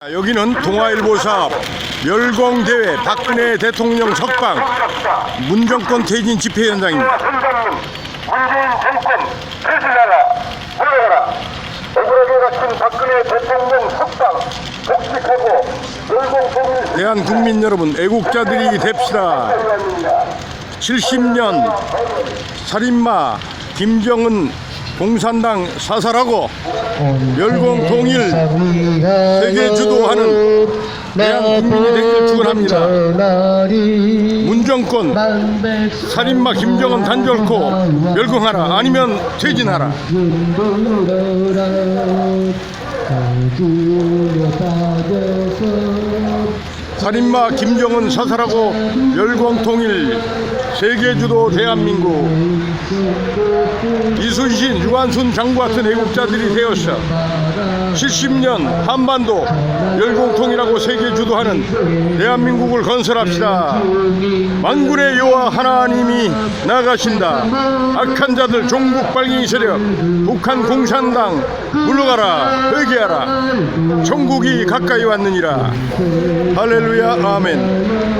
여기는 동아일보사 멸공대회 박근혜 대통령 석방 문정권 퇴진 집회 현장입니다. 문재인 정권 퇴진하라, 물러가라. 억울하게 갇힌 박근혜 대통령 석방, 복직하고 열공통일 대한 국민 여러분 애국자들이 됩시다. 시간입니다. 70년 살인마 김정은 공산당 사살하고 멸공 통일 세계 주도하는 대한 국민이 되기를 축원합니다. 문정권 살인마 김정은 단절코 멸공하라 아니면 퇴진하라. 살인마 김정은 사살하고 멸공통일 세계주도 대한민국. 이순신 유한순 장구 같은 애국자들이 되었어 70년 한반도 멸공통일하고 세계주도하는 대한민국을 건설합시다. 만군의 여호와 하나님이 나가신다. 악한 자들 종북 발갱이 세력 북한 공산당 물러가라 회개하라. 천국이 가까이 왔느니라. 할렐루야 아멘